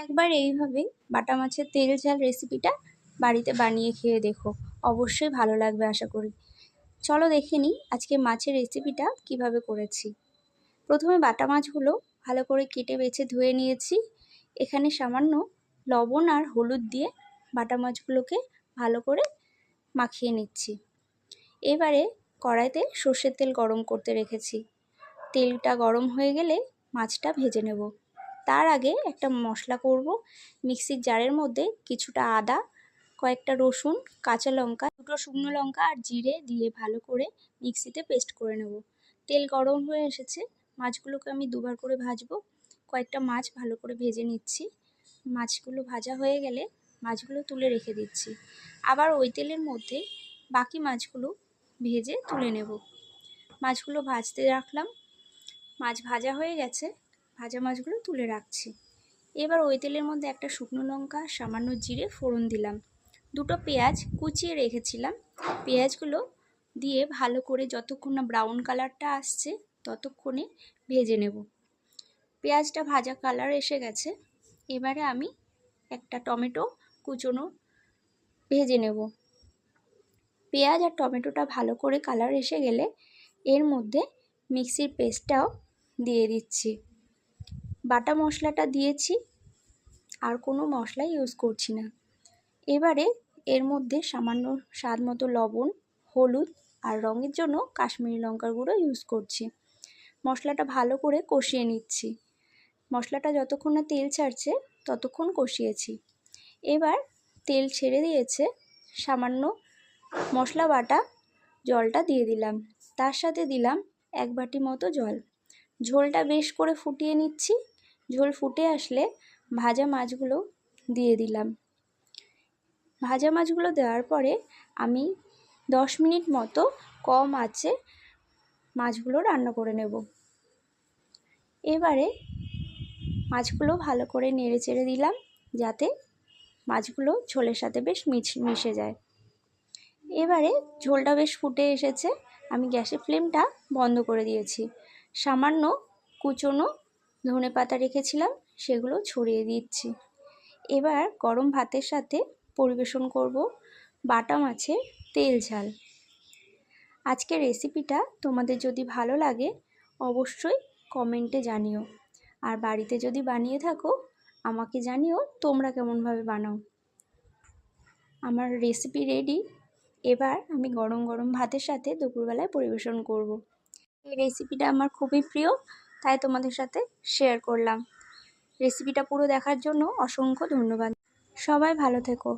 একবার এইভাবে বাটা মাছের তেল ঝাল রেসিপিটা বাড়িতে বানিয়ে খেয়ে দেখো। অবশ্যই ভালো লাগবে আশা করি। চলো দেখে নিই আজকে মাছের রেসিপিটা কীভাবে করেছি। প্রথমে বাটা মাছগুলো ভালো করে কেটে বেছে ধুয়ে নিয়েছি। এখানে সামান্য লবণ আর হলুদ দিয়ে বাটা মাছগুলোকে ভালো করে মাখিয়ে নিচ্ছি। এবারে কড়াইতে সর্ষের তেল গরম করতে রেখেছি। তেলটা গরম হয়ে গেলে মাছটা ভেজে নেব। তার আগে একটা মশলা করব। মিক্সির জারের মধ্যে কিছুটা আদা, কয়েকটা রসুন, কাঁচা লঙ্কা, দুটো শুকনো লঙ্কা আর জিরে দিয়ে ভালো করে মিক্সিতে পেস্ট করে নেব। তেল গরম হয়ে এসেছে। মাছগুলোকে আমি দুবার করে ভাজবো। কয়েকটা মাছ ভালো করে ভেজে নিচ্ছি। মাছগুলো ভাজা হয়ে গেলে মাছগুলো তুলে রেখে দিচ্ছি। আবার ওই তেলের মধ্যে বাকি মাছগুলো ভেজে তুলে নেব। মাছগুলো ভাজতে রাখলাম। মাছ ভাজা হয়ে গেছে। ভাজা মাছগুলো তুলে রাখছি। এবার ওই তেলের মধ্যে একটা শুকনো লঙ্কা, সামান্য জিরে, ফোড়ন দিলাম। দুটো পেঁয়াজ কুচিয়ে রেখেছিলাম। পেঁয়াজগুলো দিয়ে ভালো করে যতক্ষণ না ব্রাউন কালারটা আসছে, ততক্ষণে ভেজে নেব। পেঁয়াজটা ভাজা কালার এসে গেছে। এবারে আমি একটা টমেটো কুচোনো ভেজে নেব। পেঁয়াজ আর টমেটোটা ভালো করে কালার এসে গেলে এর মধ্যে মিক্সির পেস্টটাও দিয়ে দিচ্ছি। বাটা মশলাটা দিয়েছি, আর কোনো মশলা ইউজ করছি না। এবারে এর মধ্যে সামান্য স্বাদ মতো লবণ, হলুদ, আর রঙের জন্য কাশ্মীরি লঙ্কার গুঁড়ো ইউজ করছি। মশলাটা ভালো করে কষিয়ে নিচ্ছি। মশলাটা যতক্ষণ না তেল ছাড়ছে, ততক্ষণ কষিয়েছি। এবার তেল ছেড়ে দিয়েছে, সামান্য মশলা বাটা জলটা দিয়ে দিলাম। তার সাথে দিলাম এক বাটি মতো জল। ঝোলটা বেশ করে ফুটিয়ে নিচ্ছি। ঝোল ফুটে আসলে ভাজা মাছগুলো দিয়ে দিলাম। ভাজা মাছগুলো দেওয়ার পরে আমি দশ মিনিট মতো কম আছে মাছগুলো রান্না করে নেব। এবারে মাছগুলো ভালো করে নেড়ে চেড়ে দিলাম যাতে মাছগুলো ঝোলের সাথে বেশ মিশে যায়। এবারে ঝোলটা বেশ ফুটে এসেছে, আমি গ্যাসের ফ্লেমটা বন্ধ করে দিয়েছি। সামান্য কুচনো ধনে পাতা রেখেছিলাম, সেগুলো ছড়িয়ে দিচ্ছি। এবার গরম ভাতের সাথে পরিবেশন করব বাটা মাছের তেল ঝাল। আজকে রেসিপিটা তোমাদের যদি ভালো লাগে, অবশ্যই কমেন্টে জানিও। আর বাড়িতে যদি বানিয়ে থাকো, আমাকে জানিও তোমরা কেমনভাবে বানাও। আমার রেসিপি রেডি। এবার আমি গরম গরম ভাতের সাথে দুপুরবেলায় পরিবেশন করব। এই রেসিপিটা আমার খুবই প্রিয়। তাই তোমাদের সাথে শেয়ার করলাম। রেসিপিটা পুরো দেখার জন্য অসংখ্য ধন্যবাদ। সবাই ভালো থেকো।